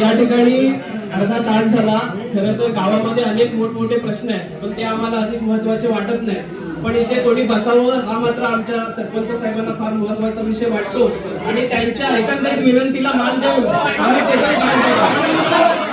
या ठिकाणी अर्धा तास झाला. खरं तर गावामध्ये अनेक मोठमोठे प्रश्न आहेत पण ते आम्हाला अधिक महत्त्वाचे वाटत नाही. पण इथे कोणी बसावं हा मात्र आमच्या सरपंच साहेबांना फार महत्त्वाचा विषय वाटतो. आणि त्यांच्या एकंदरीत विनंतीला मान देऊन आम्ही त्याचा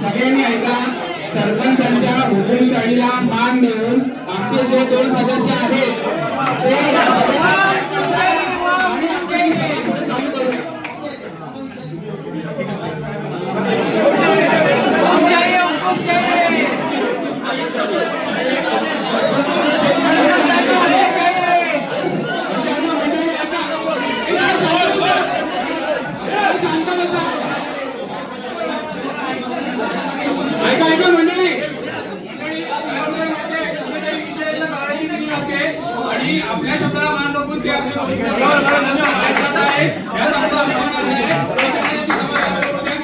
सगळ्यांनी ऐका सरपंचांच्या हुकुमशाहीला मान देऊन आमचे जे दोन सदस्य आहेत ते आणि आमचे पुढे चालू करूया. ऐका ऐका मंडळी आणि आपल्या शब्दाला मान राखून ते आपली ऐकत आहे. या शब्दाला मान या शब्दाला मान उद्या करून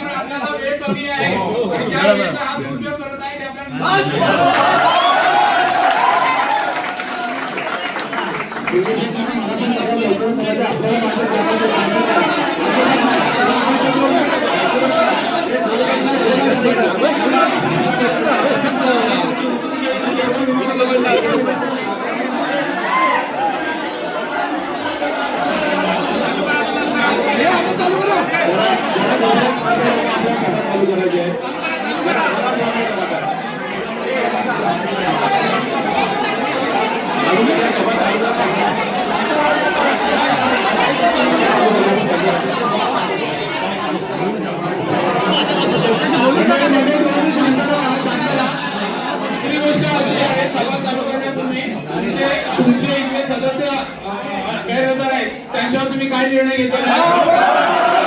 आपल्याला वेळ कमी आहे हा दुरुपयोग करत आहे आपल्याला चालू करायचे आहे. मंडळी, मंडळी, थोडीशी शांत राहा, शांत राहा. दुसरी गोष्ट अशी आहे सभा चालू करण्यापूर्वी तुमचे तुमचे इथले सदस्य अ, अ, गैरहजर आहेत त्यांच्यावर तुम्ही काय निर्णय घेतला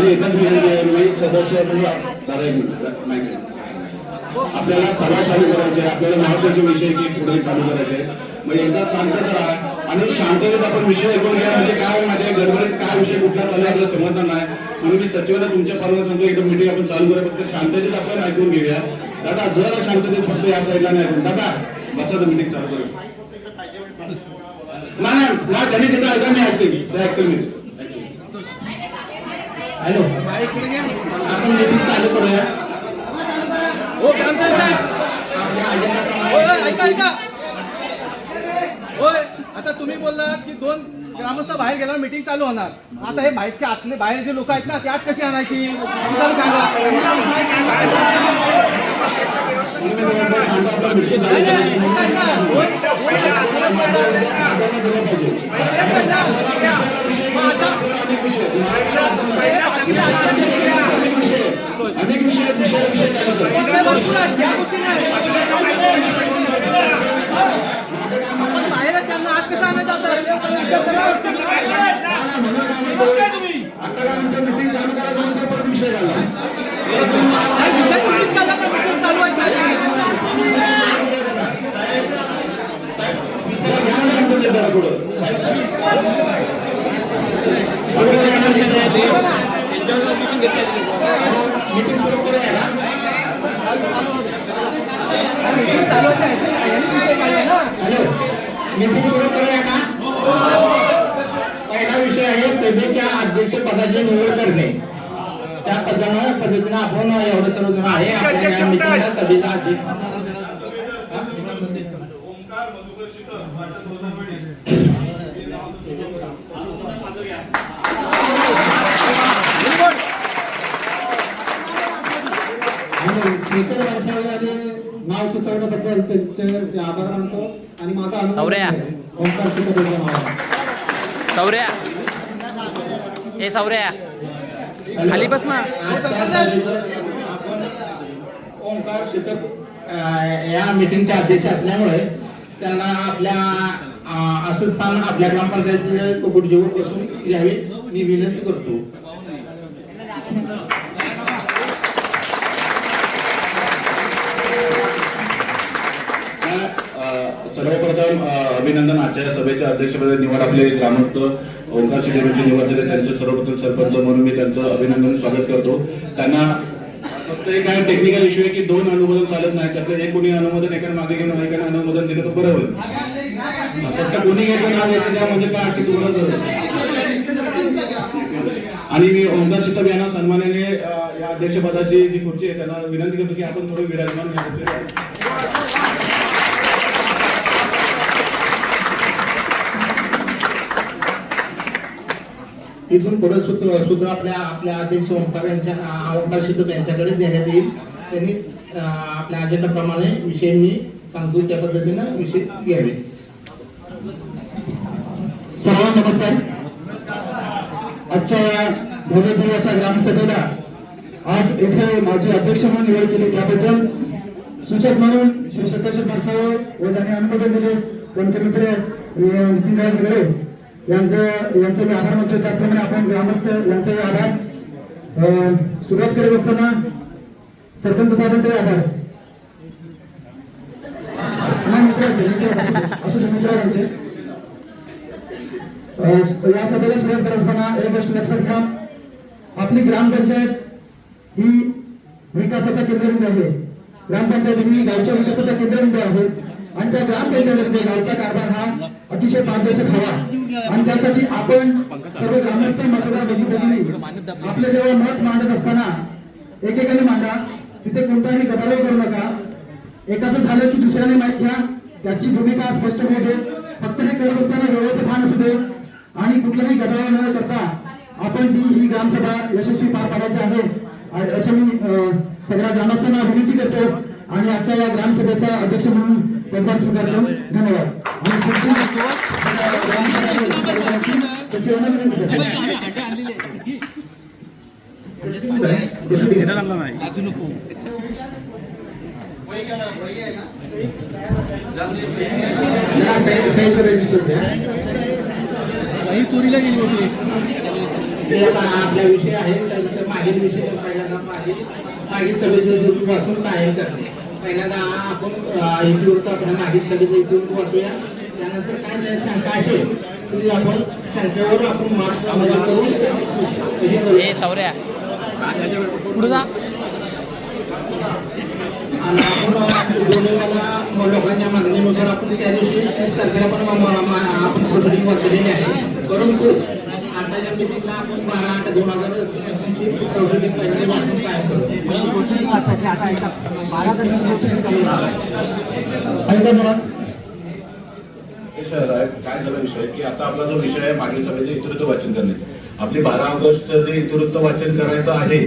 आणि एकच विनंती मी सदस्य म्हणजे दादा एक आपल्याला सभा चालू करायची आपल्याला महत्त्वाचे विषय की पुढे चालू करायचे मग एकदा शांत करा आणि शांततेत आपण विषय ऐकून घ्या म्हणजे काय माझ्या गडबडीत काय विषय कुठला चालू आहे आपल्याला समजणार नाही. म्हणून मी सचिवांना तुमच्या परवाना सांगतो एकदम मीटिंग आपण चालू करूया फक्त शांततेत आपण ऐकून घेऊया. दादा जर शांततेत फक्त या साईडला नाही ऐकून. दादा बसा मीटिंग चालू करूया नाही नाही, त्यांनी तिथं ऐका मी ऐकते ते ऐकतो मी हॅलो. आपण मीटिंग चालू करूया. हो ग्रामसेवक साहेब. ऐका ऐका. होय आता तुम्ही बोललात की दोन ग्रामस्थ बाहेर गेल्यावर मीटिंग चालू होणार. आता हे बाहेरचे आतले बाहेर जे लोक आहेत ना त्यात कशी आणायची? तुम्हाला सांगा. अनेक विषय विषय विषय त्यांना आज कसं आणत आता नंतर मिटिंग चालू करा नंतर परत विषय झाला विषय चालू आहे पहिला विषय आहे सभेच्या अध्यक्ष पदाची निवड करणे त्या पदानं पद्धतीनं आपण एवढं सर्व जण आहे सभेचा अध्यक्ष ओंकार मधुकर शिखर वाटत होता आणि इतर वर्षाला नाव सुचवण्याबद्दल त्यांचे आभार मानतो आणि माझा अनुभव सौर्या. नाव सौर्या. खाली बस ना. ओंकार या मीटिंगचे अध्यक्ष असल्यामुळे त्यांना आपल्या असं स्थान आपल्या ग्रामपंचायतीच्या खुर्चीवर बसून घ्यावे मी विनंती करतो. सर्वप्रथम अभिनंदन आजच्या सभेच्या अध्यक्षपदी निवड आपले ग्रामस्थ ओंकार शिंदेची निवड झाली. त्यांचे सर्वप्रथम सरपंच म्हणून मी त्यांचं अभिनंदन स्वागत करतो. त्यांना फक्त एक काय टेक्निकल इश्यू आहे की दोन अनुमोदन चालत नाही. त्यातलं एक कोणी अनुमोदन एका मागे घेऊन एका अनुमोदन दिलं तर बरं होईल. फक्त कोणी घ्यायचं नाव घेतलं त्या म्हणजे काय? की तुम्हाला आणि मी ओंकार शितक यांना सन्मानाने या अध्यक्षपदाची जी खुर्ची आहे त्यांना विनंती करतो की आपण थोडं विराजमान तिथून पुढे सूत्र सूत्र आपल्या आपल्या अध्यक्ष ओंकार यांच्या ओंकार शितक यांच्याकडे देण्यात येईल. त्यांनी आपल्या अजेंडाप्रमाणे विषय मी सांगतो त्या पद्धतीनं विषय घ्यावे सर्व नमस्कार. आजच्या या भव्य अशा ग्रामसभेला आज येथे माझी अध्यक्ष म्हणून निवड केली. त्याबद्दल सूचक म्हणून श्री सत्यशील परसावळ व ज्यांनी अनुमोदन दिले त्यांचे मित्र नितीन नितीनराव यांचं यांचे मी आभार म्हणतो त्याचप्रमाणे आपण ग्रामस्थ यांचाही आभार. सुरुवात करत असताना सरपंच साहेबांचाही आभार. या सभेला सुरुवात करत असताना एक गोष्ट लक्षात घ्या. आपली ग्रामपंचायत ही विकासाचा केंद्रबिंदू आहे. ग्रामपंचायत ही गावच्या विकासाचा केंद्रबिंदू आहे. आणि त्या ग्रामपंचायतीमध्ये गावचा कारभार हा अतिशय पारदर्शक हवा. आणि त्यासाठी आपण सर्व ग्रामस्थ मतदार आपलं जेव्हा मत मांडत असताना एकेकाने मांडा तिथे कोणताही गदारोळ करू नका. एकाचं झालं की दुसऱ्याने माहीत घ्या. त्याची भूमिका स्पष्ट होऊ दे. फक्त हे करत असताना वेळेचं भान असू दे. आणि कुठलाही गदारोळ न करता आपण ती ही ग्रामसभा यशस्वी पार पाडायची आहे. आणि असं मी सगळ्या ग्रामस्थांना विनंती करतो. आणि आजच्या या ग्रामसभेचा अध्यक्ष म्हणून पदभार स्वीकारतो. धन्यवाद. आणि पुढची ही चोरीला गेली होती ते आता आपला विषय आहे त्यानंतर मागील विषय पहिल्यांदा मागील मागील सभेचं वाचून कायम करते पहिल्यांदा आपण अं, इतिवृत्त आपल्या मागील सभेचं इतिवृत्त वाचूया. त्यानंतर काय त्या शंका असेल ती आपण शंकेवर आपण मार्क्स म्हणजे करून हे करू. सौर्या पुढे जा. आणि आपण दोन्ही मला लोकांच्या मागणीनुसार आपण त्या दिवशी तीस तारखेला पण आपण प्रोसिडिंग वाचलेली आहे. परंतु आताच्या मिटिंगला आपण बारा आठ दोन हजार प्रोसिडिंग पहिल्यांदा वाचून कायम करू. ऐका मला शहर आहे काय झाला विषय? की आता आपला जो विषय आहे मागील सभेचे इतरत्व वाचन करणे. आपली बारा ऑगस्ट जे इतरत्व वाचन करायचं आहे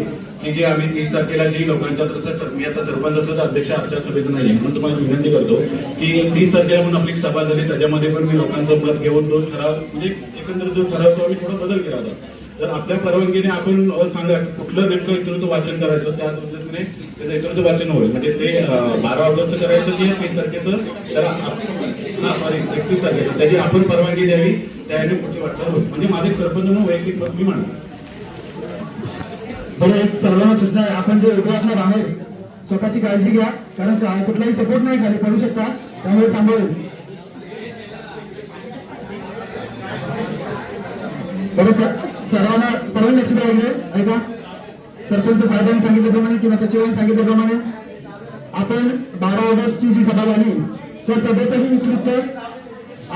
की जे आम्ही तीस तारखेला जी लोकांच्या तसं मी आता सरपंचाचं अध्यक्ष आमच्या सभेचं नाही म्हणून तुम्हाला विनंती करतो की तीस तारखेला म्हणून आपली सभा झाली त्याच्यामध्ये पण मी लोकांचं मत घेऊन तो ठराव म्हणजे एकंदरीत जो ठराव तो आम्ही थोडा बदल केला होता. तर आपल्या परवानगीने आपण सांगा कुठलं नेमकं इतृत्व वाचन करायचं त्या पद्धतीने त्याचं इतृत्व वाचन होईल. म्हणजे ते बारा ऑगस्ट करायचं की एकवीस तारखेचं त्याला आप- हा सॉरी एकतीस तारखेचं. त्याची आपण परवानगी द्यावी त्याने पुढची वाटचाल होईल. म्हणजे माझे सरपंच म्हणून वैयक्तिक मत मी मांडतो बरं एक सर्वांना सुद्धा आपण जे उभं असणार बाहेर स्वतःची काळजी घ्या. कारण कुठलाही सपोर्ट नाही खाली पडू शकता. त्यामुळे सांभाळून बरं सर सर्वांना सर्व लक्ष द्यायला ऐका. सरपंच साहेबांनी सांगितल्याप्रमाणे किंवा सचिवांनी सांगितल्याप्रमाणे आपण बारा ऑगस्टची जी सभा झाली त्या सभेचंही नेतृत्व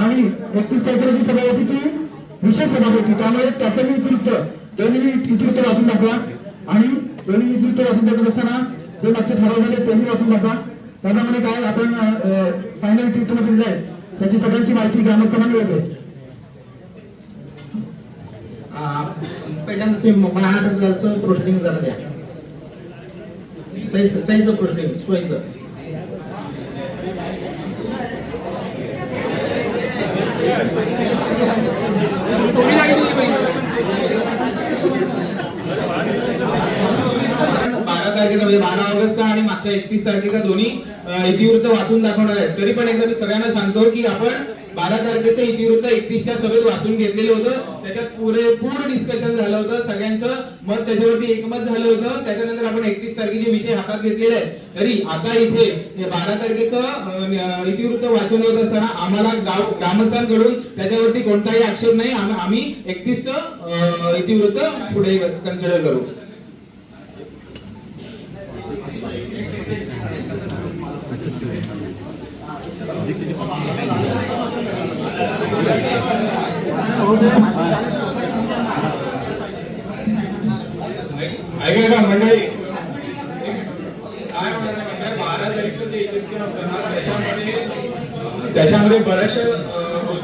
आणि एकतीस तारखेला जी सभा होती ती विशेष सभा होती. त्यामुळे त्याचंही नेतृत्व दोन्ही नेतृत्व वाचून दाखवा. आणि दोन्ही नेतृत्व वाचून दाखवत असताना जे मागचे ठराव झाले त्यांनी वाचून दाखवा. त्याप्रमाणे काय आपण फायनल इतृत्व दिलं आहे त्याची सगळ्यांची माहिती ग्रामस्थांना मिळते. पहिल्यांदा ते महाराष्ट्राचं प्रोस्टिंग जरा द्या. सईचं सईचं प्रोस्टिंग सोयीचं. बारा तारखेचा म्हणजे बारा ऑगस्टचा आणि मागच्या एकतीस तारखेचा दोन्ही इतिवृत्त वाचून दाखवणार आहेत. तरी पण एकदा मी सगळ्यांना सांगतो की आपण बारा तारखेच्या इतिवृत्त एकतीसच्या सभेत वाचून घेतलेलं होतं. त्याच्यात पुरेपूर डिस्कशन झालं होतं सगळ्यांचं. मत त्याच्यावरती एकमत झालं होतं. त्याच्यानंतर आपण एकतीस तारखेचे विषय हातात घेतलेले आहेत. तरी आता इथे बारा तारखेचं इतिवृत्त वाचून होत असताना आम्हाला गाव ग्रामस्थांकडून त्याच्यावरती कोणताही आक्षेप नाही. आम्ही एकतीसचं इतिवृत्त पुढे कन्सिडर करू. ऐका का मंडळी. काय म्हणाले म्हणजे बारा तारीखचं जे इतिवृत्त होतं ना, त्याच्यामध्ये त्याच्यामध्ये बऱ्याचशा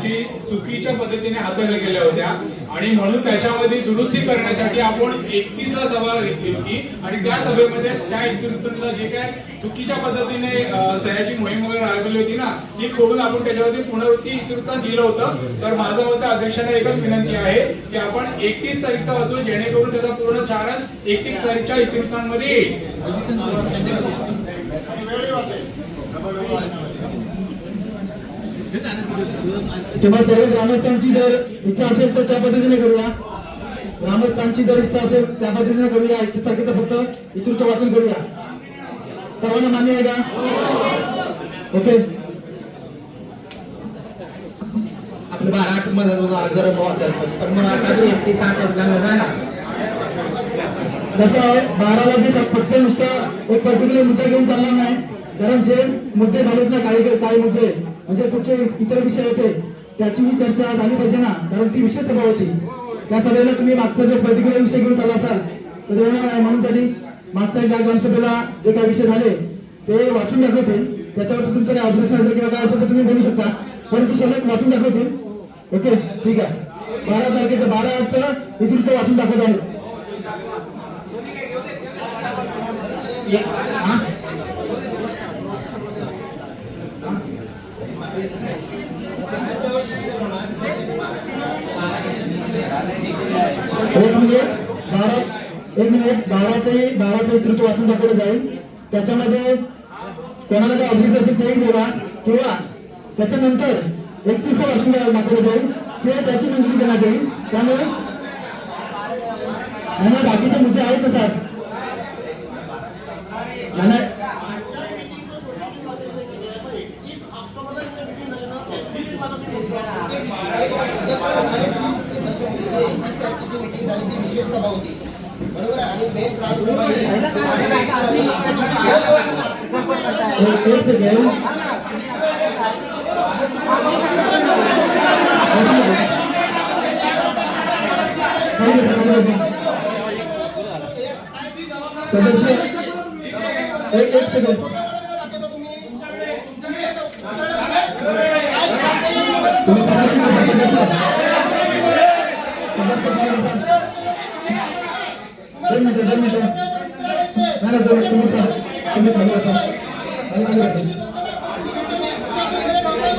गोष्टी चुकीच्या पद्धतीने हाताळल्या गेल्या होत्या. आणि म्हणून त्याच्यामध्ये दुरुस्ती करण्यासाठी आपण एकतीसला सभा घेतली होती. आणि त्या सभेमध्ये त्या एकतीसला जे काय चुकीच्या पद्धतीने सह्याची मोहीम वगैरे राबवली होती ना ती खोडून आपण त्याच्यावरती पुनरावृत्ती एकतीसला दिलं होतं. तर माझं मत अध्यक्षांना एकच विनंती आहे की आपण एकतीस तारीखचा वाचून जेणेकरून त्याचा पूर्ण सारांश एकतीस तारीखच्या इतिवृत्तांमध्ये येईल. तेव्हा सर्व ग्रामस्थांची जर इच्छा असेल तर त्या पद्धतीने करूया. ग्रामस्थांची जर इच्छा असेल त्या पद्धतीने करूया. एकतीस तारखेचं फक्त इतृत्व वाचन करूया. सर्वांना मान्य आहे का? ओके. आपलं बारा आठमध्ये जर पण मग आता ते एकतीस आठ ना जसं आहे बाराला जे फक्त नुसतं एक पर्टिक्युलर मुद्दा घेऊन चालणार नाही कारण जे मुद्दे झालेत ना काही काही मुद्दे म्हणजे कुठचे इतर विषय होते त्याचीही चर्चा झाली पाहिजे ना कारण ती विशेष सभा होती. त्या सभेला तुम्ही मागचा जो पर्टिक्युलर विषय घेऊन चालला असाल तर देणार आहे नाही म्हणूनसाठी मागच्या ज्या ग्रामसभेला जे काही विषय झाले ते वाचून दाखवते त्याच्यावरती तुमचं काही ऑब्जेक्शन असेल किंवा काय असेल तर तुम्ही बोलू शकता. परंतु सगळ्यात वाचून दाखवते ओके ठीक आहे. बारा तारखेचं बारा आठचं इथून ते वाचून दाखवत आहे हा? एक मिनिट बारा एक मिनिट बाराचे बाराचं नेतृत्व वाचून दाखवलं जाईल. त्याच्यामध्ये कोणाला काही ऑब्जेक्ट असेल तेही बोला किंवा त्याच्यानंतर एकतीस वाचून दाखवलं जाईल. ते त्याची मंजुरी देण्यात येईल. त्यामुळे यांना बाकीचे मुद्दे आहेत ना साहेब यांना विशेष सभा होती बरोबर सदस्य एक एक सेकंड सदस्य? सदस्य पाहिलं का? दोन मिनिटं दोन मिनिटं नाही नाही, दोन तुम्ही सर तुम्ही खाली बसा खाली खाली बसा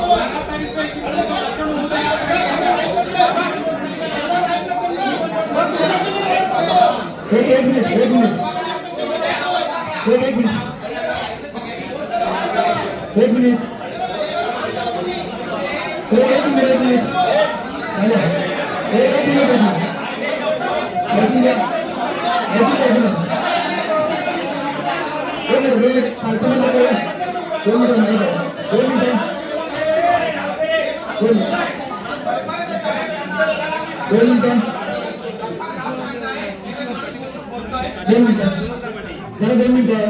बारा तारीखचं इतिवृत्त वाचन होऊ द्या. मिनिट एक मिनिट एक एक मिनिट एक मिनिट एक एक मिनिट एक मिनिट हॅलो एक एक मिनिट एक मिनिट ऐकून घ्या ऐकून घ्या, ऐकून घ्या. एक मिनिट दोन मिनिट शांत बसा बरं. दोन मिनिटं नाही का? दोन मिनिटं दोन मिनिटं दोन मिनिटं दोन मिनिटं. जरा दोन मिनिटं.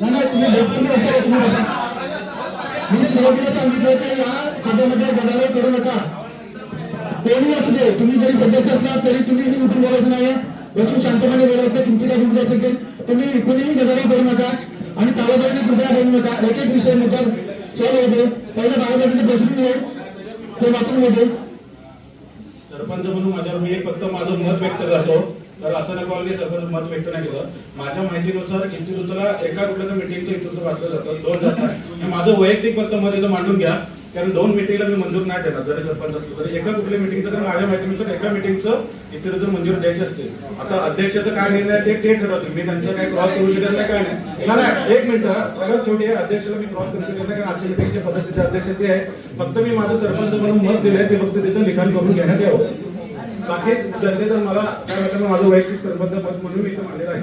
नाही तुम्ही तुम्ही बसा तुम्ही बसा? मी सुरुवातीला सांगितलं की या सभेमध्ये गदारोळ करू नका. कोणी असू दे तुम्ही जरी सदस्य असला तरी तुम्ही उठून बोलायचं नाही बसून शांतपणे बोलायचं तुमची काय भूमिका असेल तुम्ही कोणीही गदारोळ करू नका आणि तालादारीने कृपया बोलू नका. एक एक विषय मुद्दा सॉल्व्ह होते. पहिल्या तालादारीचे प्रश्न होईल ते वाचून होते सरपंच म्हणून माझ्यावर मी एक फक्त माझं मत व्यक्त करतो. तर असं नको सगळं मत व्यक्त नाही केलं. माझ्या माहितीनुसार इन्स्टिट्यूटला एका कुठल्या मिटिंगचं इन्स्टिट्यूट वाचलं जातं दोन जातात. माझं वैयक्तिक फक्त मत इथं मांडून घ्या कारण दोन मिटिंगला मी मंजूर नाही देणार जरी सरपंच असलो तरी. एका कुठल्या मिटिंगचं तर माझ्या माहितीनुसार एका मिटिंगचं इन्स्टिट्यूट मंजूर द्यायचे असते आता अध्यक्षाचं काय निर्णय ते ते मी त्यांचं काही क्रॉस करू शकत नाही काय नाही. नाही, एक मिनिट सगळ्यात शेवटी अध्यक्षाला मी क्रॉस करू शकत नाही कारण आजच्या मिटिंगचे पदाचे अध्यक्ष ते आहे फक्त मी माझं सरपंच म्हणून मत दिलंय ते फक्त तिथं लिखाण करून घेण्यात यावं. बाकी जनते तर मला काय वाटतं माझं वैयक्तिक सरपंच मत म्हणून मी इथं मांडलेलं आहे.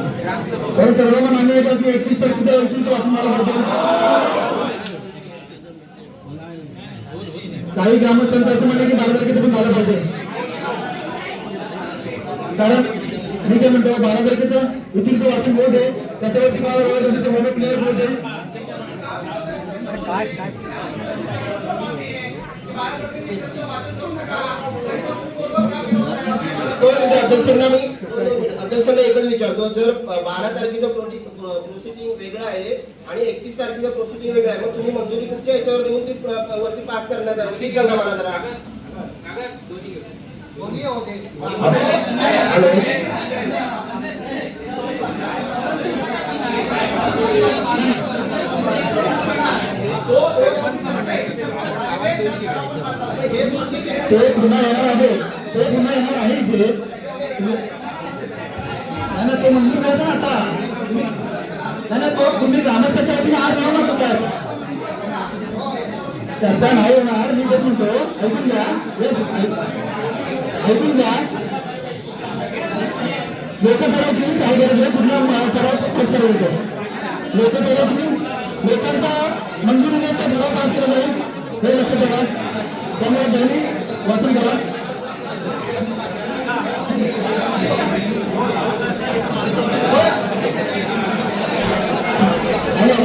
सर्वांना मान्य आहे का की एकतीस तारखेचा इन्स्टिट्यूट असं मला पाहिजे काही ग्रामस्थांचं असं म्हणणं की बारा तारखेचं पण झालं पाहिजे. कारण मी काय म्हणतो बारा तारखेचं उतरतो तो वाचून होऊ त्याच्यावरती मला बोलायचं असेल तर मोठं क्लिअर होऊ आहे अध्यक्षांना मी अध्यक्षांना एकच विचारतो जर बारा तारखेचं प्रोसिडिंग वेगळं आहे आणि एकतीस तारखेचं प्रोसिडिंग वेगळं आहे मग तुम्ही मंजुरी कुठच्या याच्यावर देऊन ती वरती पास करण्यात आली प्लीज सांगा मला जरा. दोन्ही ते पुन्हा येणार आहे. ते पुन्हा येणार आहे इकडे. नाही ना, ते मंजूर करायचं ना आता. नाही तो तुम्ही ग्रामस्थाच्या वतीने आज राहू नका साहेब. चर्चा नाही होणार मी तेच म्हणतो ऐकून घ्या. ऐकून घ्या लोक तुम्ही काय करायचं कुठला ठराव पास करायचं लोकांचा मंजुरीने तो ठराव पास केला जाईल हे लक्षात ठेवा. त्यामुळे त्यांनी वाचून करा हॅलो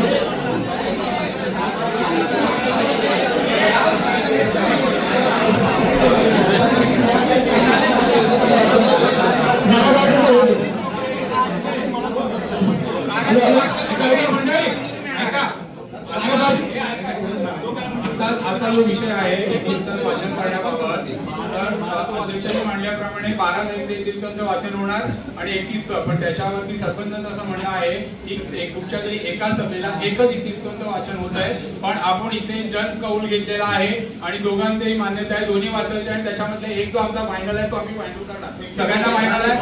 आता आता जो विषय आहे पुस्तक वाचन करण्याबाबत. तर अध्यक्षांनी मांडल्याप्रमाणे बारा तारखेला कीर्तनचं वाचन होणार आणि एकतीसचं पण त्याच्यावरती सरपंचाचं असं म्हणणं आहे की कुठच्या तरी एका सभेला एकच कीर्तनचं वाचन होत आहे. पण आपण इथे जन कौल घेतलेला आहे आणि दोघांचेही मान्यता आहे. दोन्ही वाचायचे आणि त्याच्यामधले एक जो आमचा फायनल आहे तो आम्ही फायनल करणार. सगळ्यांना फायनल आहे?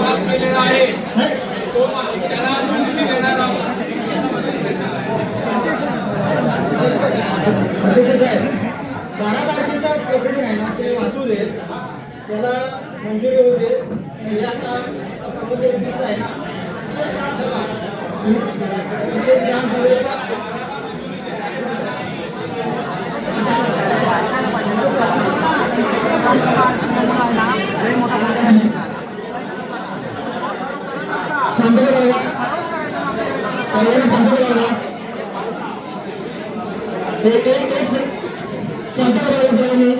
वाचन केलेला आहे तो त्याला मंजुरी देणार बारा तारखेचा प्रोसिडिंग आहे ना ते वाचू दे त्याला मंजुरी होऊ दे हे आता आपण जे एकतीस आहे ना विशेष ग्रामसभा विशेष ग्रामसभेचा शांत करावा सर्वांनी शांत करावा एक शांत शांत अध्यक्ष मिनिट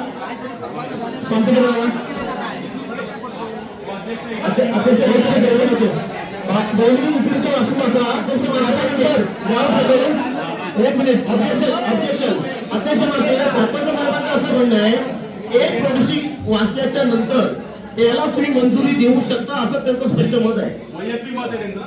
अध्यक्ष अध्यक्ष अध्यक्ष सरपंच साहेबांचं असं म्हणणं आहे एक प्रवेशी वाचल्याच्या नंतर त्याला तुम्ही मंजुरी देऊ शकता असं त्यांचं स्पष्ट मत आहे. वैयक्तिक मत आहे त्यांचं.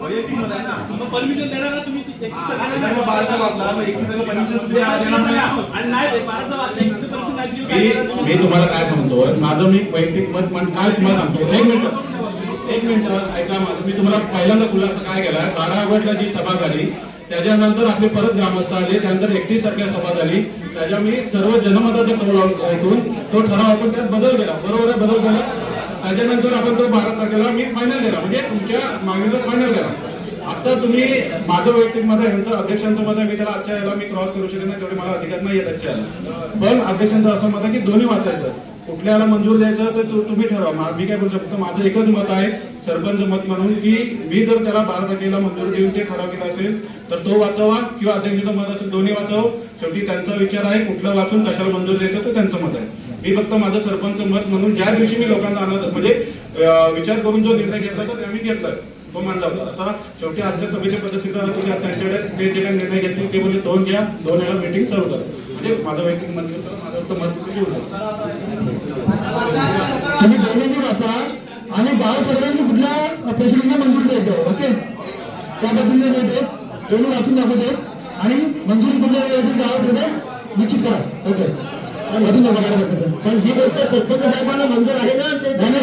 वैयक्तिक मत आहे ना? परमिशन देणार ना तुम्ही ते- आणि मग तुम्ही देणार नाही. आणि नाही बाराचा वाजता एकतीस परमिशन नाही दिली काय मी करणार? मी तुम्हाला काय सांगतो माझं मी वैयक्तिक मत पण काय तुम्हाला सांगतो एक मिनिट. एक मिनिट ऐका माझं. मी तुम्हाला पहिल्यांदा खुलासा काय केला? बारा ऑगस्टला जी सभा झाली त्याच्यानंतर आपले परत ग्रामस्थ आले त्यानंतर एकतीस तारखेला सभा झाली. त्याच्या मी सर्व जनमताचा कौल ऐकून तो ठराव आपण त्यात बदल केला. बरोबर आहे बदल केला. त्याच्यानंतर आपण तो बारा तारखेला मी फायनल केला. म्हणजे तुमच्या मागणीचा फायनल केला. आता तुम्ही माझं वैयक्तिक मत आहे यांचं अध्यक्षांचं मत आहे मी त्याला आजच्या याला मी क्रॉस करू शकत नाही तेवढे मला अधिकार नाही येत आजच्या पण अध्यक्षांचं असं मत आहे की दोन्ही वाचायचं. कुठल्याला मंजूर द्यायचं तर तुम्ही ठरवा. मी काय बोलू शकतो? माझं एकच मत आहे सरपंच मत म्हणून की मी जर त्याला बारा तारखेला मंजूर देऊन ते ठराव केला असेल तर तो वाचावा किंवा अध्यक्षाचं मत असेल दोन्ही वाचावं. शेवटी त्यांचा विचार आहे कुठलं वाचून कशाला मंजूर द्यायचं ते त्यांचं मत आहे. मी फक्त माझं सरपंच मत म्हणून ज्या दिवशी मी लोकांना आणत म्हणजे विचार करून जो निर्णय घेतला तो ते आम्ही घेतलाय तो मानला होता. आता शेवटी आजच्या सभेचे पद्धतीत होते त्यांच्याकडे ते जे काही निर्णय घेतले ते म्हणजे दोन घ्या दोन वेळा मीटिंग चालू करा. म्हणजे माझं वैयक्तिक मत घेतलं माझं फक्त मत किती होतं तुम्ही दोन्ही वाचा. आणि बारा पदांनी कुठल्या पेशंटला मंजुरी द्यायचं ओके? त्या पद्धतीने देते दोन्ही वाचून दाखवते आणि मंजुरी कुठल्या वेळेस गावात होते निश्चित करा. ओके. वाचून दाखवा. पण ही गोष्ट सरपंच साहेबांना मंजूर आहे ना? ते त्यांनी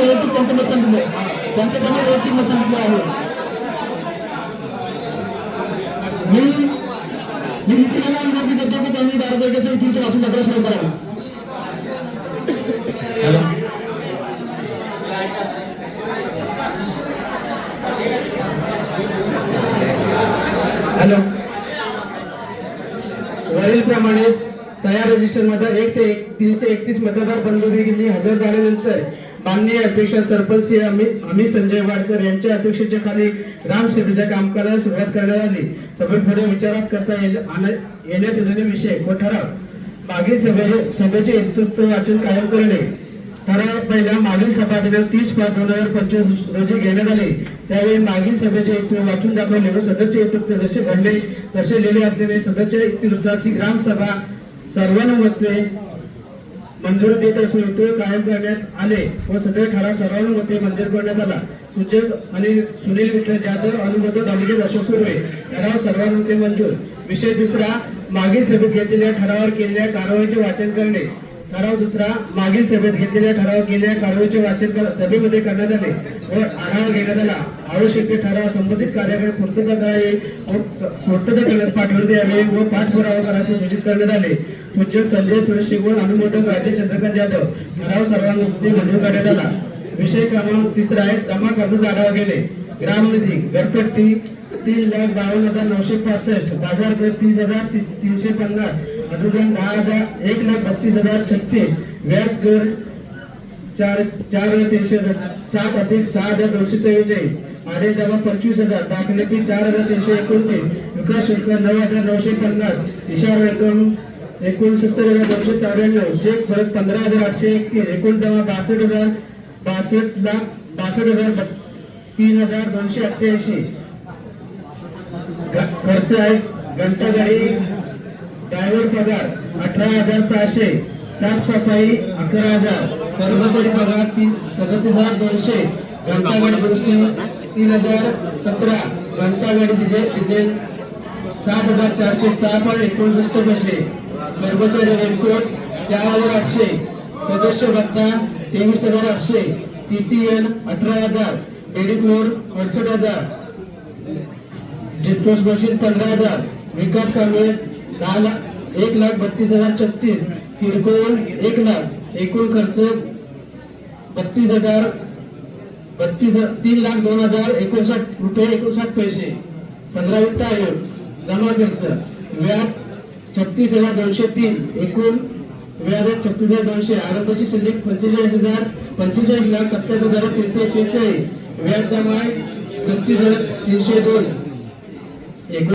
वैयक्तिक त्यांचं मत सांगितलं आहे त्यांचं त्यांनी वैयक्तिक मत सांगितलं आहे. मी मी मुख्याला विनंती करतो की त्यांनी बारा तारखेचं वाचून दाखवा सुरू करावं हॅलो हॅलो वरीलप्रमाणे सह्या रजिस्टरमध्ये एक ते एक तीन ते एकतीस मतदार बंधुगिरी हजर झाल्यानंतर माननीय अध्यक्ष सरपंच अमित अमित संजय वाडकर यांच्या अध्यक्षतेखाली ग्रामसभेच्या कामकाजाला सुरुवात करण्यात आली. सभेपुढे विचारात करता येण्यात येणारे विषय व ठराव मागील सभे सभेचे नेतृत्व वाचून कायम करणे. ठराव पहिल्या मागील सभा दिनांक तीस पाच दोन हजार पंचवीस रोजी घेण्यात आले. त्यावेळी मागील सभेचे हेतू वाचून दाखवले व सदस्य नेतृत्व जसे घडले तसे लिहिले असलेले सदस्य हेतूनुसारची ग्रामसभा सर्वानुमते मंजूर देत असून हेतू कायम करण्यात आले व सदर ठराव सर्वानुमते मंजूर करण्यात आला. सूचक आणि सुनील विठ्ठल जाधव अनुमोदक अभिजित अशोक सुर्वे ठराव सर्वानुमते मंजूर. विषय दुसरा मागील सभेत घेतलेल्या ठरावावर केलेल्या कारवाईचे वाचन करणे. ठराव दुसरा मागील सभेत घेतलेल्या ठराव केलेल्या कारवाईचे वाचन सभेमध्ये करण्यात आले व आढावा घेण्यात आला. आवश्यक ठराव संबंधित कार्याकडे पूर्तता करावी व पूर्तता करण्यास पाठवण्यात यावे व पाठपुरावा करायचे सूचित करण्यात आले सूचक संजय सुरेश शिगवण अनुमोदक राजे चंद्रकांत जाधव ठराव सर्वांमध्ये मंजूर करण्यात आला. विषय क्रमांक तिसरा आहे जमा खर्चाचा आढावा घेणे ग्रामनिधी घरपट्टी तीन लाख बावन्न हजार नऊशे पासष्ट बाजार कर तीस हजार तीनशे पन्नास अनुदान दहा हजार एक लाख बत्तीस हजार छत्तीस व्याज कर चार चार हजार तीनशे सात अधिक सहा हजार दोनशे तेवेचाळीस आणि जमा पंचवीस हजार दाखले फी चार हजार तीनशे एकोणतीस विकास शुल्क नऊ हजार नऊशे पन्नास इशारा रक्कम एकोणसत्तर हजार दोनशे चौऱ्याण्णव चेक परत पंधरा हजार आठशे एकतीस एकूण जमा बासष्ट हजार बासष्ट लाख बासष्ट हजार तीन हजार दोनशे अठ्ठ्याऐंशी. खर्च आहे घंटा गाडी ड्रायव्हर पगार अठरा हजार सहाशे साफसफाई अकरा हजार कर्मचारी पगार तीन सदतीस हजार दोनशे घंटा गाडी दुरुस्ती तीन हजार सतरा घंटा गाडी तिथे सात हजार चारशे सहा पॉईंट एकोणसत्तर पैसे कर्मचारी रेनकोट चार हजार आठशे. सदस्य भत्ता तेवीस हजार आठशे. टी सी एल अठरा हजार. डेबिट अडसष्ट हजार. डिस्पोज मशीन पंधरा हजार. विकास कामे दहा लाख एक लाख बत्तीस हजार छत्तीस. किरकोळ एक लाख. एकूण खर्च बत्तीस हजार बत्तीस तीन लाख दोन हजार एकोणसाठ रुपये एकोणसाठ पैसे. पंधरा वित्त आयोग जमा खर्च. व्याज छत्तीस हजार दोनशे तीन. एकूण व्याज छत्तीस हजार दोनशे. आरोपाची शिल्लक पंचेचाळीस हजार पंचेचाळीस लाख सत्त्याहत्तर हजार तीनशे शेहेचाळीस. व्याज जमा छत्तीस हजार तीनशे दोन.